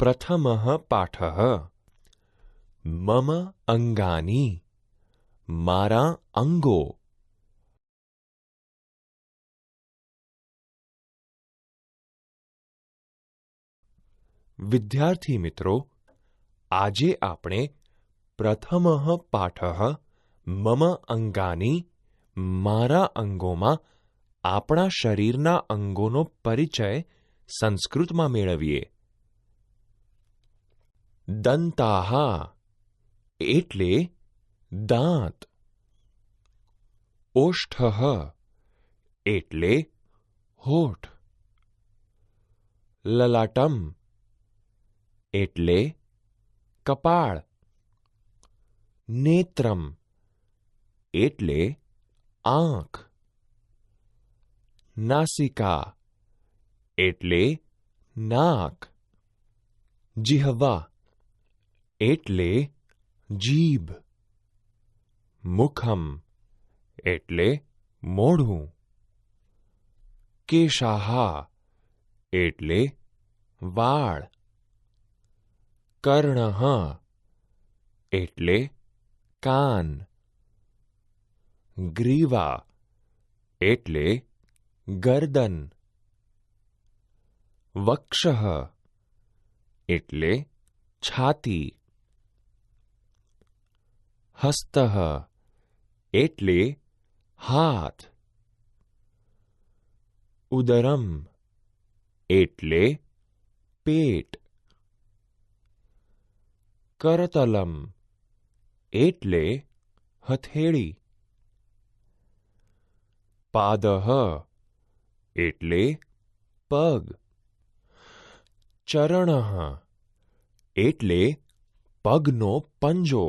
प्रथम पाठ मम अंगानी मारा अंगो विद्यार्थी मित्रों आज आप प्रथम पाठ मम अंगानी मरा अंगों में अपना शरीर अंगों परिचय संस्कृत में मेलवीए दंताहा एटले दांत ओष्ठ एटले होठ ललाटम एटले कपाल नेत्रम एटले आंख नासिका एटले नाक जिह्वा एतले जीभ मुखम એટલે મોઢું કેષાહા એટલે વાળ કર્ણહ એટલે કાન ગრივા એટલે ગરદન વક્ષહ એટલે છાતી હસ્તઃ એટલે હાથ ઉદરમ એટલે પેટ કરતલમ એટલે હથેળી પાદહ એટલે પગ ચરણ એટલે પગનો પંજો